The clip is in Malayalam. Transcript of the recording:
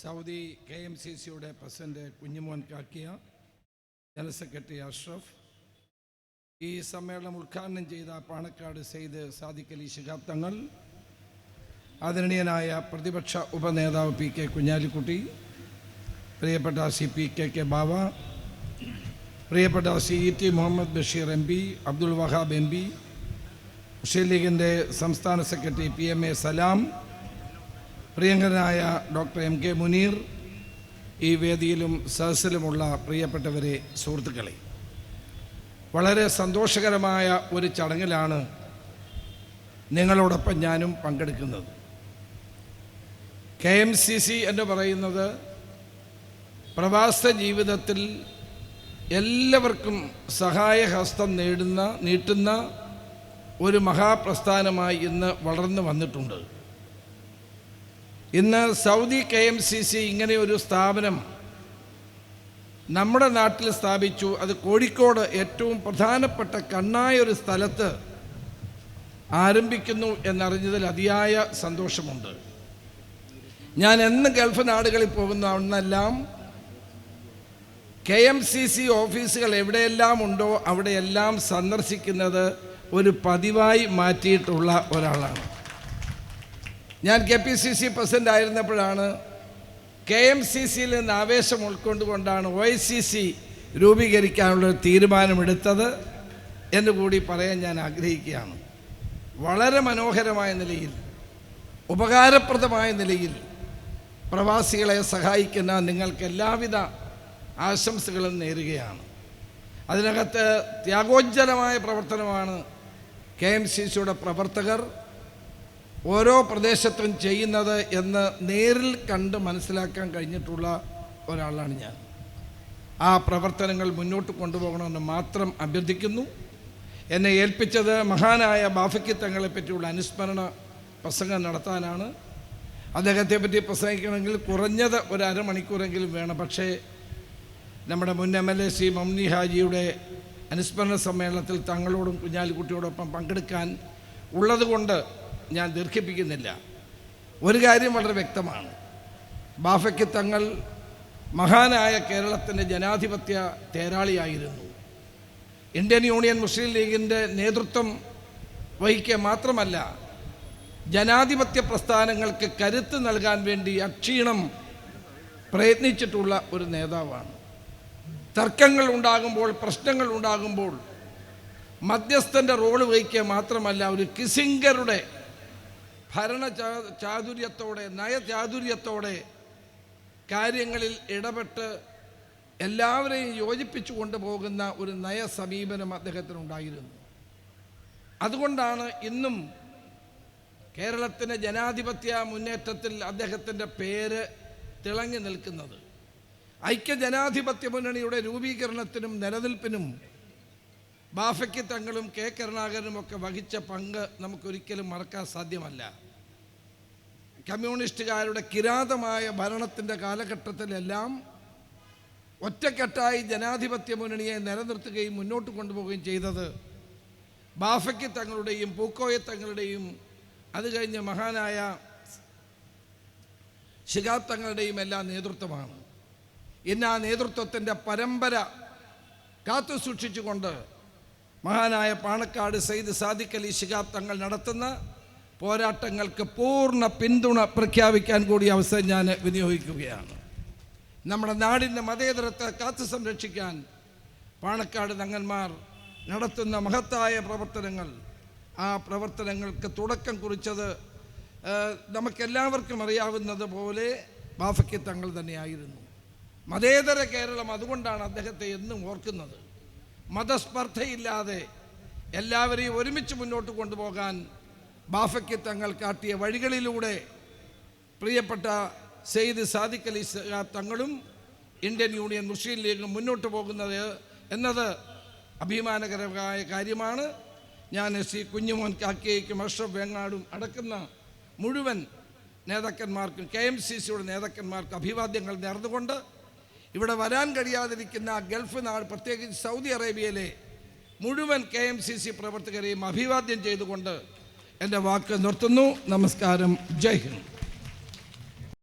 Saudi K M C C president Kunhumon കാക്കിയ general secretary Ashraf ഈ സമ്മേളനം ഉദ്ഘാടനം ചെയ്ത പാണക്കാട് സെയ്ദ് സാദിഖ് അലി ശിഹാബ് തങ്ങൾ ആദരണീയനായ പ്രതിപക്ഷ ഉപനേതാവ് പി കെ കുഞ്ഞാലിക്കുട്ടി പ്രിയപ്പെട്ട C P K K Bava പ്രിയപ്പെട്ട C E T Muhammad Basheer M P Abdul Wahab M P Muslim ലീഗിന്റെ സംസ്ഥാന secretary P M A Salam പ്രിയങ്കരനായ ഡോക്ടർ എം കെ മുനീർ ഈ വേദിയിലും സദസ്സിലുമുള്ള പ്രിയപ്പെട്ടവരെ സുഹൃത്തുക്കളെ. വളരെ സന്തോഷകരമായ ഒരു ചടങ്ങിലാണ് നിങ്ങളോടൊപ്പം ഞാനും പങ്കെടുക്കുന്നത്. കെ എം സി സി എന്ന് പറയുന്നത് പ്രവാസ ജീവിതത്തിൽ എല്ലാവർക്കും സഹായഹസ്തം നേടുന്ന നീട്ടുന്ന ഒരു മഹാപ്രസ്ഥാനമായി ഇന്ന് വളർന്നു വന്നിട്ടുണ്ട്. ഇന്ന് Saudi K M C C ഇങ്ങനെ ഒരു സ്ഥാപനം നമ്മുടെ നാട്ടിൽ സ്ഥാപിച്ചു. അത് കോഴിക്കോട് ഏറ്റവും പ്രധാനപ്പെട്ട കണ്ണായ ഒരു സ്ഥലത്ത് ആരംഭിക്കുന്നു എന്നറിഞ്ഞതിൽ അതിയായ സന്തോഷമുണ്ട്. ഞാൻ എന്ന് ഗൾഫ് നാടുകളിൽ പോകുന്ന അന്നെല്ലാം കെ എം സി സി ഓഫീസുകൾ എവിടെയെല്ലാം ഉണ്ടോ അവിടെയെല്ലാം സന്ദർശിക്കുന്നത് ഒരു പതിവായി മാറ്റിയിട്ടുള്ള ഒരാളാണ്. ഞാൻ K P C C president ആയിരുന്നപ്പോഴാണ് K M C സിയിൽ നിന്ന് ആവേശം ഉൾക്കൊണ്ടുകൊണ്ടാണ് ഒ ഐ സി സി രൂപീകരിക്കാനുള്ള തീരുമാനമെടുത്തത് എന്ന് കൂടി പറയാൻ ഞാൻ ആഗ്രഹിക്കുകയാണ്. വളരെ മനോഹരമായ നിലയിൽ ഉപകാരപ്രദമായ നിലയിൽ പ്രവാസികളെ സഹായിക്കുന്ന നിങ്ങൾക്ക് എല്ലാവിധ ആശംസകളും നേരുകയാണ്. അതിനകത്ത് ത്യാഗോജ്ജലമായ പ്രവർത്തനമാണ് കെ എം സി സിയുടെ പ്രവർത്തകർ. ഓരോ പ്രദേശത്തും ചെയ്യുന്നത് എന്ന് നേരിൽ കണ്ട് മനസ്സിലാക്കാൻ കഴിഞ്ഞിട്ടുള്ള ഒരാളാണ് ഞാൻ. ആ പ്രവർത്തനങ്ങൾ മുന്നോട്ട് കൊണ്ടുപോകണമെന്ന് മാത്രം അഭ്യർത്ഥിക്കുന്നു. എന്നെ ഏൽപ്പിച്ചത് മഹാനായ ബാഫയ്ക്ക് തങ്ങളെ പറ്റിയുള്ള അനുസ്മരണ പ്രസംഗം നടത്താനാണ്. അദ്ദേഹത്തെ പറ്റി പ്രസംഗിക്കണമെങ്കിൽ കുറഞ്ഞത് ഒരു അരമണിക്കൂറെങ്കിലും വേണം. പക്ഷേ നമ്മുടെ മുൻ M L A C Mamni ഹാജിയുടെ അനുസ്മരണ സമ്മേളനത്തിൽ തങ്ങളോടും കുഞ്ഞാലിക്കുട്ടിയോടൊപ്പം പങ്കെടുക്കാൻ ഉള്ളതുകൊണ്ട് ഞാൻ ദീർഘിപ്പിക്കുന്നില്ല. ഒരു കാര്യം വളരെ വ്യക്തമാണ്. ബാഫയ്ക്ക് തങ്ങൾ മഹാനായ കേരളത്തിന്റെ ജനാധിപത്യ തേരാളിയായിരുന്നു. ഇന്ത്യൻ യൂണിയൻ മുസ്ലിം ലീഗിന്റെ നേതൃത്വം വഹിക്കുക മാത്രമല്ല ജനാധിപത്യ പ്രസ്ഥാനങ്ങൾക്ക് കരുത്ത് നൽകാൻ വേണ്ടി അക്ഷീണം പ്രയത്നിച്ചിട്ടുള്ള ഒരു നേതാവാണ്. തർക്കങ്ങൾ ഉണ്ടാകുമ്പോൾ പ്രശ്നങ്ങൾ ഉണ്ടാകുമ്പോൾ മധ്യസ്ഥന്റെ റോൾ വഹിക്കുക മാത്രമല്ല ഒരു കിസിംഗറുടെ ഭരണ ചാതുര്യത്തോടെ നയചാതുര്യത്തോടെ കാര്യങ്ങളിൽ ഇടപെട്ട് എല്ലാവരെയും യോജിപ്പിച്ചു കൊണ്ടുപോകുന്ന ഒരു നയ സമീപനം അദ്ദേഹത്തിനുണ്ടായിരുന്നു. അതുകൊണ്ടാണ് ഇന്നും കേരളത്തിന്റെ ജനാധിപത്യ മുന്നേറ്റത്തിൽ അദ്ദേഹത്തിന്റെ പേര് തിളങ്ങി നിൽക്കുന്നത്. ഐക്യ ജനാധിപത്യ മുന്നണിയുടെ രൂപീകരണത്തിനും നിലനിൽപ്പിനും ബാഫയ്ക്ക് തങ്ങളും കെ കരുണാകരനും ഒക്കെ വഹിച്ച പങ്ക് നമുക്കൊരിക്കലും മറക്കാൻ സാധ്യമല്ല. കമ്മ്യൂണിസ്റ്റുകാരുടെ കിരാതമായ ഭരണത്തിന്റെ കാലഘട്ടത്തിലെല്ലാം ഒറ്റക്കെട്ടായി ജനാധിപത്യ മുന്നണിയെ നിലനിർത്തുകയും മുന്നോട്ട് കൊണ്ടുപോവുകയും ചെയ്തത് ബാഫയ്ക്ക് തങ്ങളുടെയും പൂക്കോയ തങ്ങളുടെയും അത് കഴിഞ്ഞ് മഹാനായ ശിഖാബ് തങ്ങളുടെയും എല്ലാം നേതൃത്വമാണ്. ഇന്ന് ആ നേതൃത്വത്തിന്റെ പരമ്പര കാത്തു സൂക്ഷിച്ചുകൊണ്ട് മഹാനായ പാണക്കാട് സയ്യിദ് സാദിഖ് അലി ശിഹാബ് തങ്ങൾ നടത്തുന്ന പോരാട്ടങ്ങൾക്ക് പൂർണ പിന്തുണ പ്രഖ്യാപിക്കാൻ കൂടി അവസരം ഞാൻ വിനിയോഗിക്കുകയാണ്. നമ്മുടെ നാടിന്റെ മതേതരത്തെ കാത്തു സംരക്ഷിക്കാൻ പാണക്കാട് തങ്ങന്മാർ നടത്തുന്ന മഹത്തായ പ്രവർത്തനങ്ങൾ ആ പ്രവർത്തനങ്ങൾക്ക് തുടക്കം കുറിച്ചത് നമുക്കെല്ലാവർക്കും അറിയാവുന്നത് പോലെ ബാഫയ്ക്ക് തങ്ങൾ തന്നെയായിരുന്നു. മതേതര കേരളം അതുകൊണ്ടാണ് അദ്ദേഹത്തെ എന്നും ഓർക്കുന്നത്. മതസ്പർദ്ധയില്ലാതെ എല്ലാവരെയും ഒരുമിച്ച് മുന്നോട്ട് കൊണ്ടുപോകാൻ ബാഫയ്ക്ക് തങ്ങൾ കാട്ടിയ വഴികളിലൂടെ പ്രിയപ്പെട്ട സെയ്ദ് സാദിഖ് അലി തങ്ങളും ഇന്ത്യൻ യൂണിയൻ മുസ്ലിം ലീഗും മുന്നോട്ട് പോകുന്നത് എന്നത് അഭിമാനകരമായ കാര്യമാണ്. ഞാൻ സി കുഞ്ഞുമോൻ കാക്കേക്കും അഷ്റഫ് വേങ്ങാടും അടക്കുന്ന മുഴുവൻ നേതാക്കന്മാർക്കും കെ എം സി സിയുടെ നേതാക്കന്മാർക്കും അഭിവാദ്യങ്ങൾ നേർന്നുകൊണ്ട് ഇവിടെ വരാൻ കഴിയാതിരിക്കുന്ന ഗൾഫ് നാട് പ്രത്യേകിച്ച് സൗദി അറേബ്യയിലെ മുഴുവൻ കെ എം സി സി പ്രവർത്തകരെയും അഭിവാദ്യം ചെയ്തുകൊണ്ട് എന്റെ വാക്ക് നിർത്തുന്നു. നമസ്കാരം. ജയ് ഹിന്ദ്.